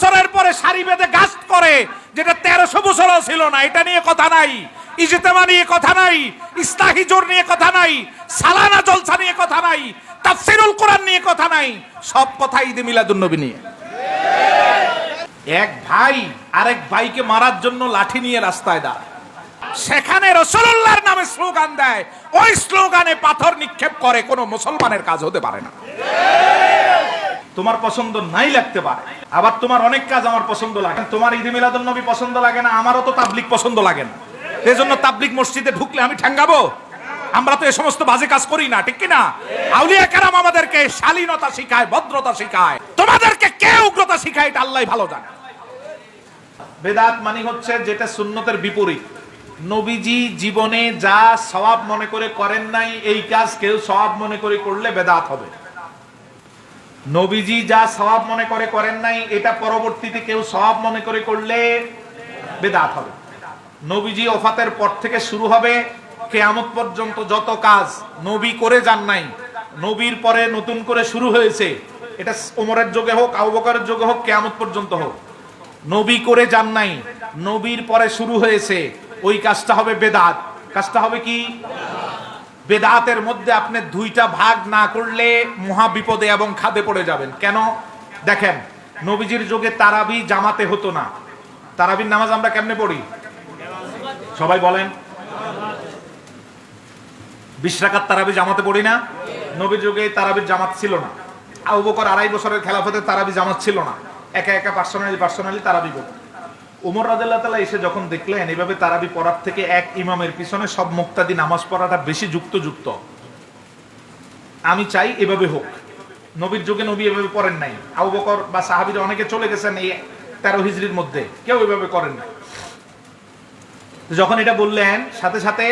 আসরের পরে সারি বেঁধে গাছ করে, যেটা তেরোশো বছরও ছিল না, এটা নিয়ে কথা নাই। ইজতেমা নিয়ে কথা নাই ইস্তাহি জোর নিয়ে কথা নাই, সালানা জলসা নিয়ে কথা নাই, তাফসিরুল কোরআন নিয়ে কথা নাই, সব কথা ঈদে মিলাদুন নবী নিয়ে। এক ভাই আরেক ভাইকে মারার জন্য লাঠি নিয়ে রাস্তায় দাঁড়ায়। সেখানে রসুল্লাহর নামে স্লোগান দেয়, ওই স্লোগানে পাথর নিক্ষেপ করে, কোনো মুসলমানের কাজ হতে পারে না। তোমার পছন্দ নাই লাগতে পারে। আবার তোমার অনেক কাজ আমার পছন্দ লাগে। তোমার ঈদে মিলাদুন নবী পছন্দ লাগে না, আমারও তো তাবলিক পছন্দ লাগে না। এই জন্য তাবলিক মসজিদে ঢুকলে আমি ঠ্যাঙ্গাবো আমরা তো এই সমস্ত বাজে কাজ করি না, ঠিক কি না আউলিয়া কেরাম আমাদেরকে শালীনতা শিখায়, ভদ্রতা শিখায়। তোমাদেরকে কে উগ্রতা শিখায়, এটা আল্লাহ ভালো জানে। বেদাত মানে হচ্ছে যেটা সুন্নতের বিপরীত। নবীজি জীবনে যা সওয়াব মনে করে করেন নাই, এই কাজ কেউ সওয়াব মনে করে করলে বেদাত হবে। নবীজি যা সওয়াব মনে করে করেন নাই, এটা পরবর্তীতে কেউ সওয়াব মনে করে করলে বেদাত হবে। নবীজি ওফাতের পর থেকে শুরু হবে কেয়ামত পর্যন্ত যত কাজ নবী করে যান নাই, নবীর পরে নতুন করে শুরু হয়েছে, এটা ওমরের যোগে হোক, আবু যোগে যুগে হোক, কেয়ামত পর্যন্ত হোক। নবী করে যান নাই, নবীর পরে শুরু হয়েছে, ওই কাজটা হবে বেদাত। কাজটা হবে কি? বেদাতের মধ্যে আপনি দুইটা ভাগ না করলে মহা বিপদে এবং খাদে পড়ে যাবেন। কেন? দেখেন, নবীজির যুগে তারাবি জামাতে হতো না। তারাবির নামাজ আমরা কেমনে পড়ি? সবাই বলেন। বিশ রাকাত তারাবি জামাতে পড়ি না? নবীর যুগে তারাবির জামাত ছিল না। আবু বকর আড়াই বছরের খেলাফতে তারাবি জামাত ছিল না। একা একা পার্সোনালি পার্সোনালি তারাবি পড়ত উমর রাদিল্লাহ তালা এসে যখন দেখলেন, এভাবে তারাবি পড়ার থেকে এক ইমামের পিছনে সব মুক্তাদি নামাজ পড়াটা বেশি যুক্ত যুক্ত আমি চাই এভাবে হোক। নবীর যুগে নবী এভাবে পড়েন নাই। আবু বকর বা সাহাবিরা অনেকে চলে গেছেন এই তেরো হিজড়ির মধ্যে। কেউ এভাবে করেন নাই। যখন এটা বললেন, সাথে সাথে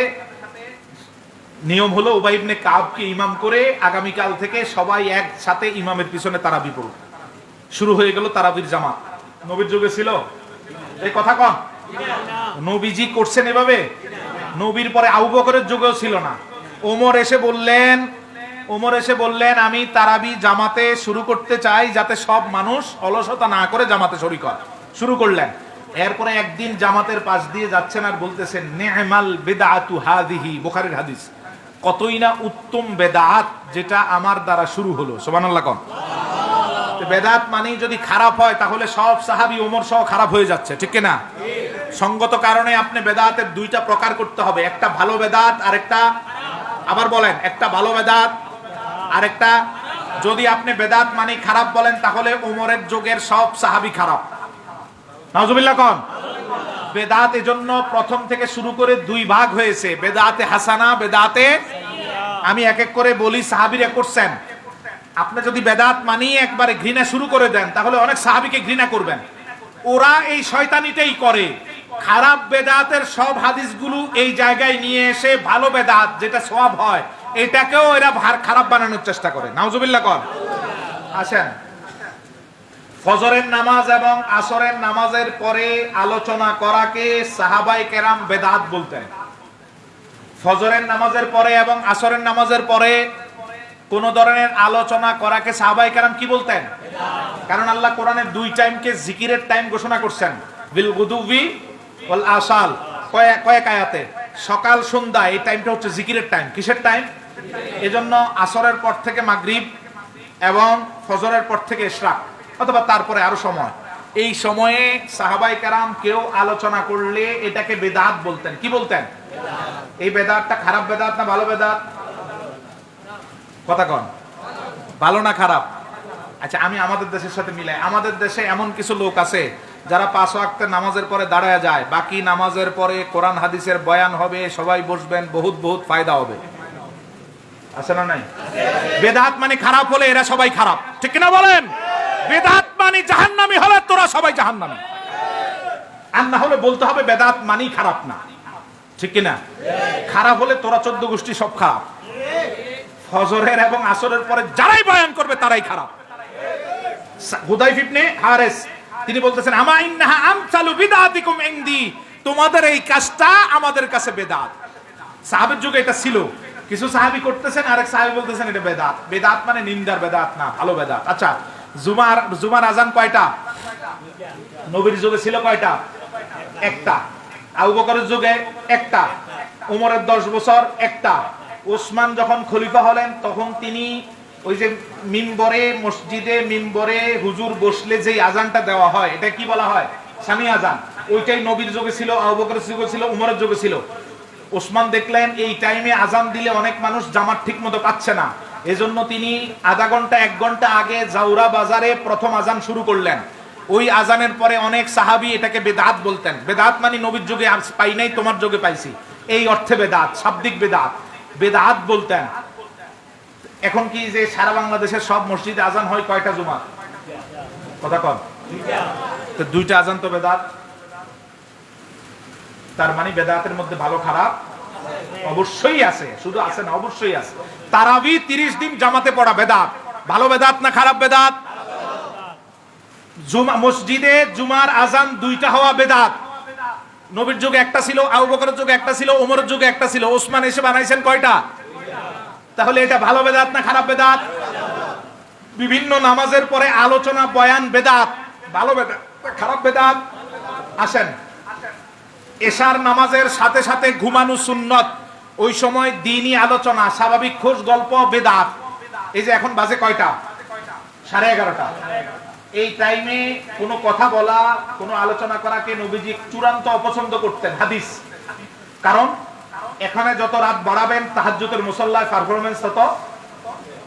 নিয়ম হলো উবাইবনে কাবকে ইমাম করে আগামীকাল থেকে সবাই একসাথে ইমামের পিছনে তারাবি পড়ুক। শুরু হয়ে গেল তারাবির জামাত। নবীর যুগে ছিল এই কথা কন নবীজি করছেন এভাবে? নবীর পরে আবু বকরের যুগেও ছিল না। ওমর এসে বললেন, ওমর এসে বললেন, আমি তারাবি জামাতে শুরু করতে চাই যাতে সব মানুষ অলসতা না করে জামাতে শরিক হয়। শুরু করলেন। এরপরে একদিন জামাতের পাশ দিয়ে যাচ্ছেন আর বলতেছেন নেহমাল বেদাতু হাদিহি বুখারীর হাদিস। কতই না উত্তম বেদাত যেটা আমার দ্বারা শুরু হলো। সুবহানাল্লাহ কন। বেদাত মানেই যদি খারাপ হয়, তাহলে সব সাহাবি ওমর সহ খারাপ হয়ে যাচ্ছে, ঠিক না সঙ্গত কারণে আপনি বেদাতের দুইটা প্রকার করতে হবে, একটা ভালো বেদাত আর একটা আবার বলেন, একটা ভালো বেদাত আর একটা যদি আপনি বেদাত মানে খারাপ বলেন, তাহলে ওমরের যুগের সব সাহাবি খারাপ। নাউজুবিল্লাহ কন। বেদাত এজন্য প্রথম থেকে শুরু করে দুই ভাগ হয়েছে, বেদাতে হাসানা, বেদাতে, আমি এক এক করে বলি, সাহাবিরা করছেন। আপনি যদি বেদাত মানিয়ে একবারে ঘৃণা শুরু করে দেন, তাহলে অনেক সাহাবিকে ঘৃণা করবেন। ওরা এই শয়তানিটাই করে। খারাপ বেদাতের সব হাদিসগুলো এই জায়গায় নিয়ে এসে ভালো বেদাত যেটা সব হয়, এটাকেও এরা খারাপ বানানোর চেষ্টা করে। নাউজুবিল্লাহ কর। আসেন। ফজরের নামাজ এবং আসরের নামাজের পরে আলোচনা করাকে সাহাবাই কেরাম বেদাত বলতেন। ফজরের নামাজের পরে এবং আসরের নামাজের পরে কোন ধরনের আলোচনা করাকে সাহাবাই কারাম কি বলতেন? কারণ আল্লাহ কোরআনের দুই টাইমকে জিকিরের টাইম ঘোষণা করছেন। বিল গুদুবি ওয়াল আসাল কয়েক কয়েক আয়াতে। সকাল, সন্ধ্যা, এই টাইমটা হচ্ছে জিকিরের টাইম। কিসের টাইম? এজন্য আসরের পর থেকে মাগরিব এবং ফজরের পর থেকে ইশরাক, অথবা তারপরে আরও সময়। এই সময়ে সাহাবাই কারাম কেউ আলোচনা করলে এটাকে বেদাত বলতেন। কি বলতেন? এই বেদাতটা খারাপ বেদাত না ভালো বেদাত? কথা কন। ভালো না খারাপ? আচ্ছা আমি আমাদের দেশের সাথে মিলাই। আমাদের দেশে এমন কিছু লোক আছে যারা পাঁচ ওয়াক্তের নামাজের পরে দাঁড়ায় যায়। বাকি নামাজের পরে কোরআন, হাদিসের বয়ান হবে, সবাই বসবেন, বহুত বহুত ফায়দা হবে। আছে না নাই? বেদাত মানে খারাপ হলে এরা সবাই খারাপ। ঠিক কিনা বলেন? বেদাত মানে জাহান্নামি হলে তোরা সবাই জাহান্নামি। আর না হলে বলতে হবে বেদাত মানেই খারাপ না। ঠিক কিনা? খারাপ হলে তোরা চোদ্দ গোষ্ঠী সব খারাপ। ফজরের এবং আসরের পরে যারাই বয়ান করবে, তারাই খারাপ। হুদাইফ ইবনে হারেস, তিনি বলতেছেন, আমা ইন্নাহা আমসালু বিদাতিকুম ইনদি। তোমাদের এই কাজটা আমাদের কাছে বেদাত। সাহাবের যুগে এটা ছিল। কিছু সাহাবি করতেছেন, আরেক সাহাবি বলতেছেন, এটা বেদাত। বেদাত মানে নিন্দার বেদাত না, ভালো বেদাত। আচ্ছা জুমার জুমার আজান কয়টা? নবীর যুগে ছিল কয়টা? একটা। আবু বকরের যুগে একটা। উমরের দশ বছর একটা। ওসমান যখন খলিফা হলেন, তখন তিনি ওই যে মিম্বরে, মসজিদে, মিম্বরে হুজুর বসলে যে আজানটা দেওয়া হয়, এটা কি বলা হয়? স্বামী আজান। ওইটাই নবীর যুগে ছিল, আবু বকরের যুগে ছিল, উমরের যুগে ছিল। ওসমান দেখলেন, এই টাইমে আজান দিলে অনেক মানুষ জামাত ঠিক মতো পাচ্ছে না। এজন্য তিনি আধা ঘণ্টা, এক ঘণ্টা আগে জাউরা বাজারে প্রথম আজান শুরু করলেন। ওই আজানের পরে অনেক সাহাবি এটাকে বেদাত বলতেন। বেদাত মানে নবীর যুগে পাই নাই, তোমার যুগে পাইছি। এই অর্থে বেদাত, শাব্দিক বেদাত। বেদাত বলতেন। এখন কি যে সারা বাংলাদেশের সব মসজিদে আজান হয় কয়টা জুমা? কথা কন। তো দুইটা আজান তো বেদাত। তার মানে বেদাতের মধ্যে ভালো খারাপ অবশ্যই আছে, শুধু আছে না, অবশ্যই আছে। তারাবি তিরিশ দিন জামাতে পড়া বেদাত। ভালো বেদাত না খারাপ বেদাত? জুমা, মসজিদে জুমার আজান দুইটা হওয়া বেদাত। নবীর যুগে একটা ছিল, আবু বকরের যুগে একটা ছিল, ওমরের যুগে একটা ছিল। ওসমান এসে বানাইছেন কয়টা? তাহলে এটা ভালো বেদাত না খারাপ বেদাত? বিভিন্ন নামাজের পরে আলোচনা, বয়ান, বেদাত। ভালো বেদাত খারাপ বেদাত? আসেন। এশার নামাজের সাথে সাথে ঘুমানো সুন্নত। ওই সময় দিনই আলোচনা, স্বাভাবিক খোঁজ গল্প, বেদাত। এই যে এখন বাজে কয়টা? সাড়ে এগারোটা। এই টাইমে কোনো কথা বলা, কোনো আলোচনা করাকে নবীজি চূড়ান্ত অপছন্দ করতেন, হাদিস। কারণ এখানে যত রাত বাড়াবেন, তাহাজ্জুদের মুসল্লায় পারফরমেন্স তত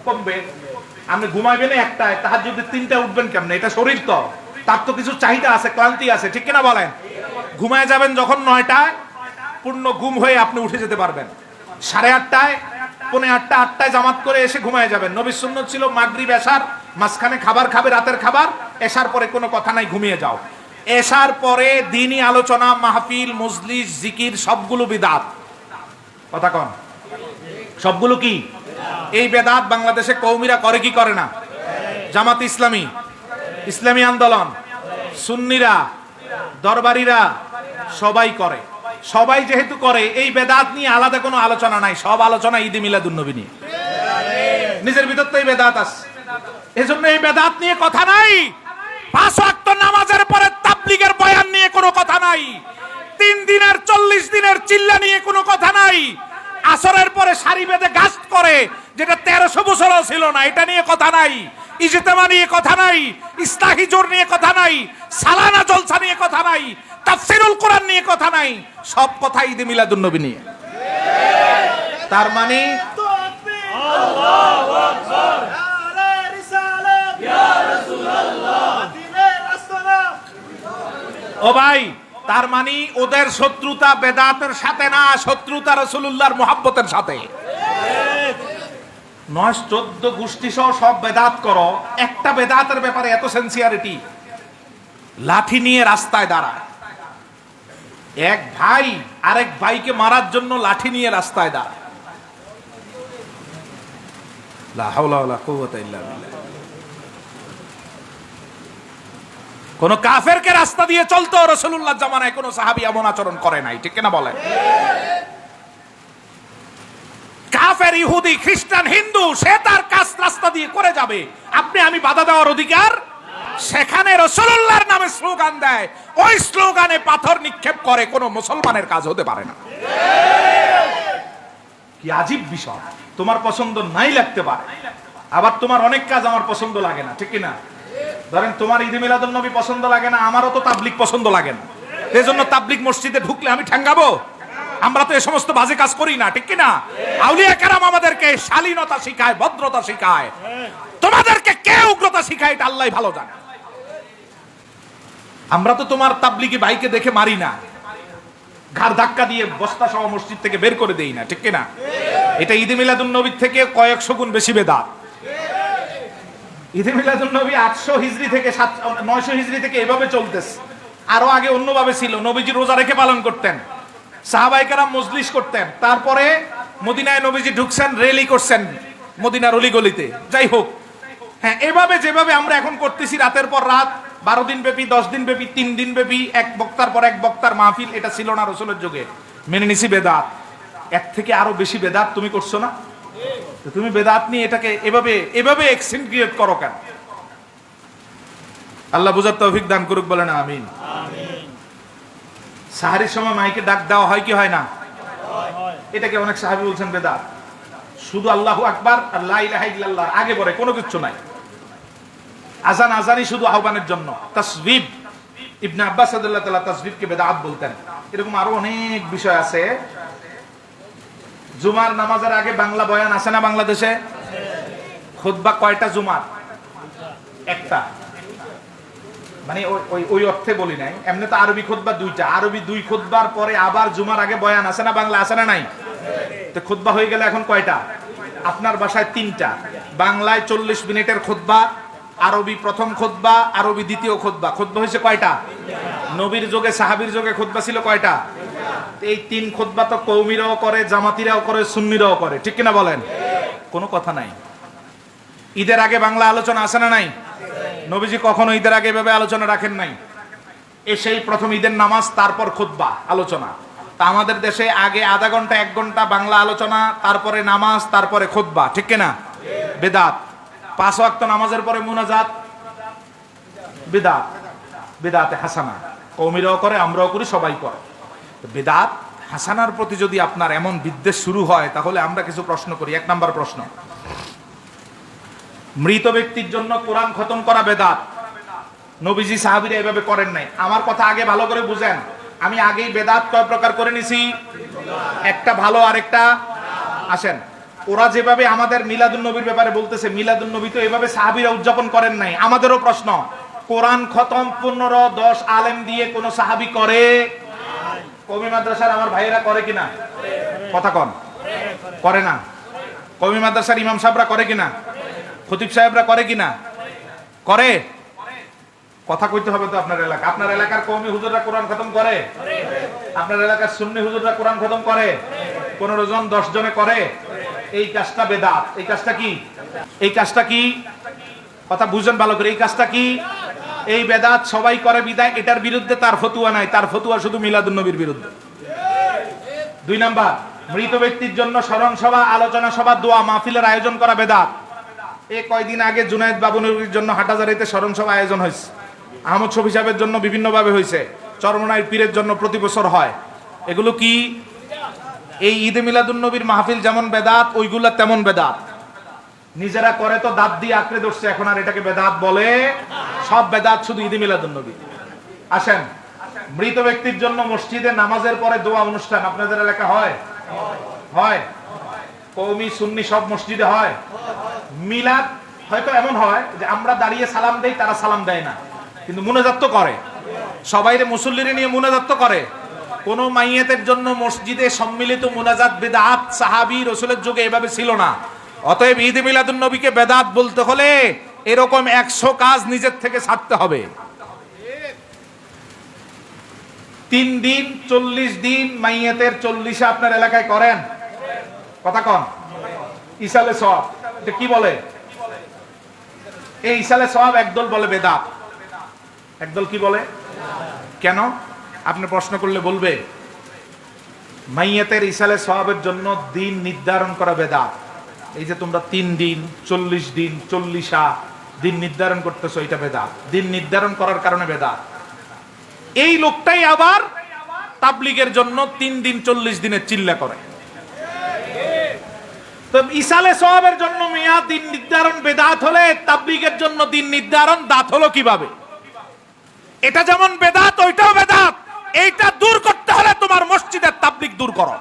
কমবে। আপনি ঘুমাইবেন একটায় তাহাজ্জুদের তিনটা উঠবেন কেমনে? এটা শরীর তো। তার তো কিছু চাহিদা আছে, ক্লান্তি আছে, ঠিক কিনা বলেন? ঘুমায় যাবেন যখন নয়টায়, পূর্ণ ঘুম হয়ে আপনি উঠে যেতে পারবেন। সাড়ে আটটায়, পৌনে আটটা, আটটায় জামাত করে এসে ঘুমায় যাবেন। নবী সুন্নত ছিল মাগরিব, এশার মাঝখানে খাবার খাবে, রাতের খাবার? এসার পরে কোনো কথা নাই, ঘুমিয়ে যাও। এসার পরে দিনই আলোচনা, মাহফিল, মজলিস, জিকির, সবগুলো বিদাত। কথা কন। সবগুলো কি? এই বেদাত বাংলাদেশে কৌমিরা করে কি করে না? জামাত ইসলামী ইসলামী আন্দোলন, সুন্নিরা, দরবারিরা সবাই করে। সবাই যেহেতু করে, এই বেদাত নিয়ে আলাদা কোনো আলোচনা নাই, সব আলোচনা ঈদে মিলাদুন্নবী নিয়ে। নিজের ভিতর তো এই বেদাত আছে। এজন্য এই বেদাত নিয়ে কথা নাই। পাঁচ ওয়াক্ত নামাজের পরে তাবলিগের বয়ান নিয়ে কোনো কথা নাই। তিন দিনের, চল্লিশ দিনের চিল্লা নিয়ে কোনো কথা নাই। আসরের পরে সারি বেঁধে গাছ করে, যেটা তেরোশো বছরও ছিল না, এটা নিয়ে কথা নাই। ইজতেমা নিয়ে কথা নাই ইস্তাহি জোর নিয়ে কথা নাই, সালানা জলসা নিয়ে কথা নাই, তাফসিরুল কোরআন নিয়ে কথা নাই। সব কথা ঈদে মিলাদুন্নবী নিয়ে। তার মানে ও ভাই, তার মানে ওদের শত্রুতা বেদাতের সাথে না শত্রুতা রসুল্লাহর মোহাব্বতের সাথে? নয় চোদ্দ গোষ্ঠী সহ সব বেদাত করো, একটা বেদাতের ব্যাপারে এত সেন্সিয়ারিটি লাঠি নিয়ে রাস্তায় দাঁড়ায়। এক ভাই আরেক ভাইকে মারার জন্য লাঠি নিয়ে রাস্তায় দাঁড়ায়। কোন কাফেরকে রাস্তা দিয়ে চলতো রসুল্লাহ জামানায় কোন সাহাবি এমন আচরণ করে নাই, ঠিক কিনা বলে কাফের ইহুদি, খ্রিস্টান, হিন্দু, সে তার কাজ রাস্তা দিয়ে করে যাবে। আপনি আমি বাধা দেওয়ার অধিকার? সেখানে রসুল্লাহর নামে স্লোগান দেয়। ওই স্লোগানে পাথর নিক্ষেপ করে, কোনো মুসলমানের কাজ হতে পারে না। কি আজীব বিষয়। তোমার পছন্দ নাই লাগতে পারে। আবার তোমার অনেক কাজ আমার পছন্দ লাগে না, ঠিক কি না ধরেন তোমার ঈদে মিলাদুল নবী পছন্দ লাগে না, আমারও তো তাবলিক পছন্দ লাগে না। এই জন্য তাবলিক মসজিদে ঢুকলে আমি ঠ্যাঙ্গাবো আমরা তো এই সমস্ত বাজে কাজ করি না, ঠিক কি না আউলিয়া কারাম আমাদেরকে শালীনতা শিখায়, ভদ্রতা শিখায়। তোমাদেরকে কে উগ্রতা শিখায় এটা আল্লাহ ভালো জানে। আমরা তো তোমার তাবলিকি ভাইকে দেখে মারি না। ঘাড় ধাক্কা দিয়ে বস্তা সহ মসজিদ থেকে বের করে দেই না, ঠিক কি না এটা ঈদে মিলাদুন নবীর থেকে কয়েকশো গুণ বেশি বেদাত। ঈদে মিলাদুন নবী আটশো হিজড়ি থেকে সাত, নয়শো হিজড়ি থেকে এভাবে চলতেছে। আরও আগে অন্যভাবে ছিল, নবীজি রোজা রেখে পালন করতেন সাহাবাইকারা মজলিস করতেন, তারপরে মদিনায় নবীজি ঢুকছেন রেলি করছেন মদিনার অলিগলিতে। যাই হোক হ্যাঁ এভাবে যেভাবে আমরা এখন করতেছি, রাতের পর রাত, বারো দিন ব্যাপী, দশ দিন ব্যাপী, তিন দিন ব্যাপী, এক বক্তার পর এক বক্তার মাহফিল, এটা ছিল না রসুলের যুগে। মেনে নিছি বেদাত। এর থেকে আরও বেশি বেদাত তুমি করছ না? তুমি বেদাত নিয়ে এটাকে এভাবে এভাবে এক্সিনক্রিয়েট করো কেন? আল্লাহ বুঝার তৌফিক দান করুক বলেন আমিন। সাহারির সময় মাইকে ডাক দেওয়া হয় কি হয় না? এটাকে অনেক সাহাবি বলছেন বেদাত। শুধু আল্লাহ আকবার আর লা ইলাহা ইল্লাল্লাহ, আগে পরে কোনো কিছু নাই। আজান আজানই শুধু আহ্বানের জন্য। তাসবিব, ইবনে আব্বাস রাদিয়াল্লাহু তাআলা তাসবিবকে বেদাত বলতেন। এরকম আরও অনেক বিষয় আছে। জুমার নামাজের আগে বাংলা বয়ান আছে না বাংলাদেশে? খুতবা কয়টা জুমার? একটা। মানে ওই- ওই অর্থে বলি নাই। এমনি তো আরবি খুতবা দুইটা। আরবি দুই খুতবার পরে আবার জুমার আগে বয়ান আছে না বাংলা আছে না নাই? তো খুতবা হয়ে গেলে এখন কয়টা? আপনার বাসায় তিনটা। বাংলায় চল্লিশ মিনিটের খুতবা, আরবি প্রথম খুতবা, আরবি দ্বিতীয় খুতবা। খুতবা হয়েছে কয়টা? নবীর যোগে, সাহাবীর যোগে খুতবা ছিল কয়টা? এই তিন খুতবা তো কৌমিরাও করে, জামাতিরাও করে, সুন্নিরাও করে। ঠিক কিনা বলেন? কোনো কথা নাই। ঈদের আগে বাংলা আলোচনা আছে না নাই? নবীজি কখনো ঈদের আগে এভাবে আলোচনা রাখেন নাই। এসেই প্রথম ঈদের নামাজ, তারপর খুতবা আলোচনা। তা আমাদের দেশে আগে আধা ঘণ্টা, এক ঘণ্টা বাংলা আলোচনা, তারপরে নামাজ, তারপরে খুতবা ঠিক কিনা? বেদাত। পাঁচ ওয়াক্ত নামাজের পরে মুনাজাত। বেদাত। বেদাতে হাসানা। কৌমিরাও করে, আমরাও করি, সবাই করে। বেদাত হাসানার প্রতি যদি আপনার এমন বিদ্বেষ শুরু হয়, তাহলে আমরা কিছু প্রশ্ন করি। এক নাম্বার প্রশ্ন। মৃত ব্যক্তির জন্য কোরআন খতম করা বেদাত। নবীজি সাহাবিরা এভাবে করেন নাই। আমার কথা আগে ভালো করে বুঝেন। আমি আগেই বেদাত কয় প্রকার করে নিছি? একটা ভালো আরেকটা আসেন। ওরা যেভাবে আমাদের মিলাদুন নবীর ব্যাপারে বলতেছে, মিলাদুন নবী তো এভাবে সাহাবিরা উদযাপন করেন নাই। আমাদেরও প্রশ্ন, কোরআন খতম পনেরো দশ আলেম দিয়ে কোন সাহাবি করে? কমি মাদ্রাসার আমার ভাইয়েরা করে কিনা? কথা কন। করে না। কমি মাদ্রাসার ইমাম সাহেবরা করে কিনা? খতিব সাহেবরা করে কিনা? করে। কথা কইতে হবে তো আপনার এলাকা। আপনার এলাকার কওমি হুজুররা কোরআন খতম করে? আপনার এলাকার সুন্নি হুজুররা কোরআন খতম করে? পনেরো জন, দশ জনে করে? এই কাজটা বেদাত। এই কাজটা কি? এই কাজটা কি? কথা বুঝেন ভালো করে। এই কাজটা কি? এই বেদাত সবাই করে বিদায়, এটার বিরুদ্ধে তার ফতুয়া নাই। তার ফতুয়া শুধু মিলাদুন নবীর বিরুদ্ধে। দুই নাম্বার, মৃত ব্যক্তির জন্য স্মরণ সভা, আলোচনা সভা, দোয়া, মাহফিলের আয়োজন করা বেদাত। এই কয়দিন আগে জুনায়েদ বাবুনুরির জন্য হাটাজারিতে স্মরণ সভা আয়োজন হয়েছে। আহমদ শফি সাহেবের জন্য বিভিন্নভাবে হয়েছে। চরমনাই পীরের জন্য প্রতি বছর হয়। এগুলো কি? এই ঈদে মিলাদুন নবীর মাহফিল যেমন বেদাত, ওইগুলা তেমন বেদাত। নিজেরা করে তো দাঁত দিয়ে আঁকড়ে ধরছে, এখন আর এটাকে বেদাত বলে সব বেদাত শুধু ঈদে মিলাদুন নবী। আসেন, মৃত ব্যক্তির জন্য মসজিদে নামাজের পরে দোয়া অনুষ্ঠান আপনাদের এলাকা হয়? হয়। কৌমি সুন্নি সব মসজিদে হয়। মিলাদ হয়তো এমন হয় যে আমরা দাঁড়িয়ে সালাম দেই, তারা সালাম দেয় না। কিন্তু মুনাজাত করে। সবাইরে মুসল্লিরে নিয়ে মুনাজাত করে। কোন মাইয়াতের জন্য মসজিদে সম্মিলিত মুনাজাত বেদাত সাহাবি, রসুলের যুগে এভাবে ছিল না। অতএব ঈদ মিলাদুন নবীকে বেদাত বলতে হলে এরকম একশো কাজ নিজের থেকে ছাড়তে হবে। তিন দিন, চল্লিশ দিন মাইয়াতের চল্লিশে আপনার এলাকায় করেন? কথা কন। ইসালে সব এটা কি বলে? এই ইসালে সব একদল বলে বেদাত। একদল কি বলে? কেন? আপনি প্রশ্ন করলে বলবে। মাইয়াতের ইসালে সবের জন্য দিন নির্ধারণ করা বেদাত। এই যে তোমরা তিন দিন, চল্লিশ দিন, চল্লিশা দিন নির্ধারণ করতেছ, এটা বেদাত। দিন নির্ধারণ করার কারণে বেদাত। এই লোকটাই আবার তাবলিগের জন্য তিন দিন চল্লিশ দিনের চিল্লা করে। তো ইসালে সওয়াবের জন্য মিয়া দিন নির্ধারণ বেদাত হলে, তাবলিগের জন্য দিন নির্ধারণ দাঁত হলো কীভাবে? এটা যেমন বেদাত, ওইটাও বেদাত। এইটা দূর করতে হলে তোমার মসজিদের তাবলিগ দূর করো।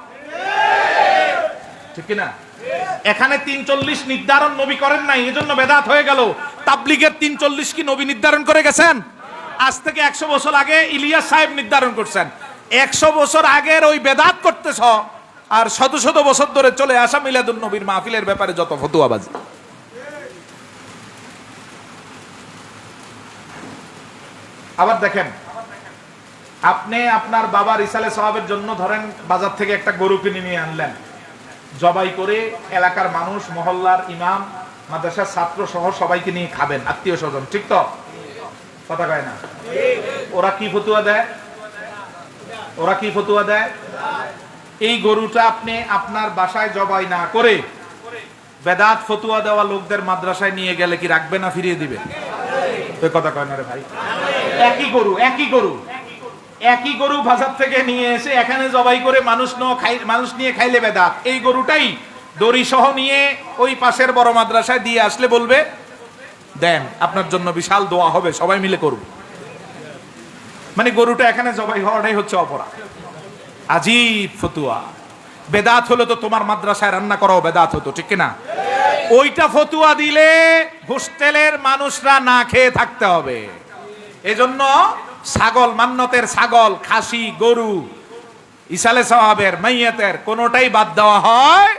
ঠিক না এখানে তিন চল্লিশ নির্ধারণ নবী করেন নাই, এজন্য বেদাত হয়ে গেল। তাবলিগের তিন চল্লিশ কি নবী নির্ধারণ করে গেছেন? আজ থেকে একশো বছর আগে ইলিয়াস সাহেব নির্ধারণ করছেন। একশো বছর আগের ওই বেদাত করতেছ, আর শত শত বছর ধরে চলে আসা মিলাদুন নবীর মাহফিলের ব্যাপারে যত ফতুয়াবাজি। আবার দেখেন, আপনি আপনার বাবার ইসালে সাহাবের জন্য ধরেন বাজার থেকে একটা গরু কিনে নিয়ে আনলেন। জবাই করে এলাকার মানুষ, মহল্লার ইমাম মাদ্রাসার ছাত্র সহ সবাইকে নিয়ে খাবেন, আত্মীয় স্বজন, ঠিক তো? কথা কয় না? ওরা কি ফতুয়া দেয়? ওরা কি ফতুয়া দেয়? এই গরুটা আপনি আপনার বাসায় জবাই না করে বেদাত ফতুয়া দেওয়া লোকদের মাদ্রাসায় নিয়ে গেলে কি রাখবে না ফিরিয়ে দিবে? কথা কয় না রে ভাই? একই গরু একই গরু। একই গরু বাজার থেকে নিয়ে এসে এখানে জবাই করে মানুষ মানুষ নিয়ে খাইলে বেদাত। এই গরুটাই দড়ি সহ নিয়ে ওই পাশের বড় মাদ্রাসায় দিয়ে আসলে বলবে, দেন, আপনার জন্য বিশাল দোয়া হবে, সবাই মিলে করব। মানে গরুটা এখানে জবাই হওয়াটাই হচ্ছে অপরাধ। আজীব ফতুয়া। বেদাত হলো তো তোমার মাদ্রাসায় রান্না করাও বেদাত হতো, ঠিক না ওইটা ফতুয়া দিলে হোস্টেলের মানুষরা না খেয়ে থাকতে হবে। এজন্য ছাগল, মান্নতের ছাগল, খাসি, গরু, ইসালে সাহাবের মাইয়াতের, কোনোটাই বাদ দেওয়া হয়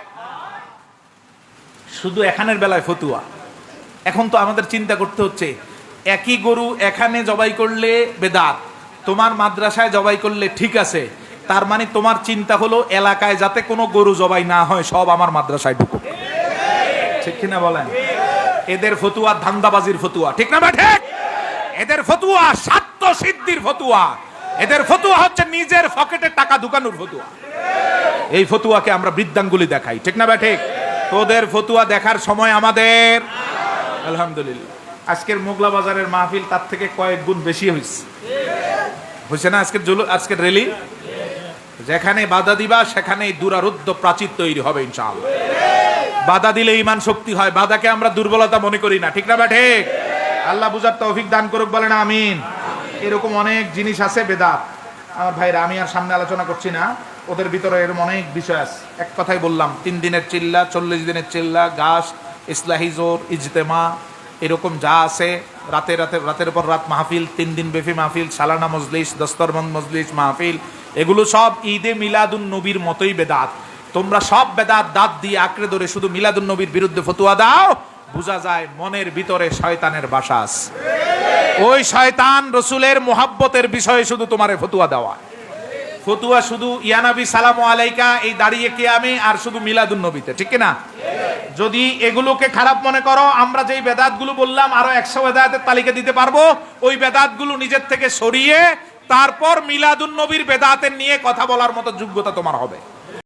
শুধু এখানের বেলায় ফতুয়া। এখন তো আমাদের চিন্তা করতে হচ্ছে, একই গরু এখানে জবাই করলে বেদাত, তোমার মাদ্রাসায় জবাই করলে ঠিক আছে, তার মানে তোমার চিন্তা হলো এলাকায় যাতে কোনো গরু জবাই না হয়, সব আমার মাদ্রাসায় ঢুকুক। ঠিক কিনা বলেন? এদের ফতুয়া ধান্দাবাজির ফতুয়া, ঠিক না ঠিক। এদের ফতুয়া স্বার্থ সিদ্ধির ফতুয়া। এদের ফতুয়া হচ্ছে নিজের পকেটে টাকা ঢুকানোর ফতুয়া। এই ফতুয়াকে আমরা বৃদ্ধাঙ্গুলি দেখাই, ঠিক না বা ঠিক। তোদের ফতুয়া দেখার সময় আমাদের। আলহামদুলিল্লাহ। আজকের মোগলা বাজারের মাহফিল তার থেকে কয়েক গুণ বেশি হয়েছে হয়েছে না আজকের জুলু আজকের রেলি? যেখানে বাধা দিবা, সেখানেই দুরারুদ্ধ প্রাচীর তৈরি হবে ইনশাআল্লাহ। বাধা দিলে ইমান শক্তি হয়। বাধাকে আমরা দুর্বলতা মনে করি না। ঠিক না বা ঠিক? আল্লাহ বুঝার তৌফিক দান করুক বলে না আমিন। এরকম অনেক জিনিস আছে বেদাত। আমার ভাইরা, আমি আর সামনে আলোচনা করছি না। ওদের ভিতরে এরকম অনেক বিষয় আছে। এক কথাই বললাম, তিন দিনের চিল্লা, চল্লিশ দিনের চিল্লা গাছ ইসলাহি জোর, ইজতেমা, এরকম যা আছে, রাতে রাতে, রাতের পর রাত মাহফিল, তিন দিন বেফি মাহফিল, সালানা মজলিস, দস্তরবন্দ মজলিস, মাহফিল, এগুলো সব ঈদে মিলাদুন নবীর মতোই বেদাত। তোমরা সব বেদাত দাঁত দিয়ে আঁকড়ে ধরে শুধু মিলাদুন নবীর বিরুদ্ধে ফতুয়া দাও, বোঝা যায় মনের ভিতরে শয়তানের বাসাস ওই শয়তান রসুলের মোহাব্বতের বিষয়ে শুধু তোমারে ফতুয়া দেওয়া। ফতুয়া শুধু ইয়ানাবি সালাম আলাইকা, এই দাঁড়িয়ে আমি আর শুধু মিলাদুন নবীতে, ঠিক না যদি এগুলোকে খারাপ মনে করো, আমরা যেই বেদাতগুলো বললাম, আরও একশো বেদাতের তালিকা দিতে পারব, ওই বেদাতগুলো নিজের থেকে সরিয়ে, তারপর মিলাদুন নবীর বেদাতের নিয়ে কথা বলার মতো যোগ্যতা তোমার হবে।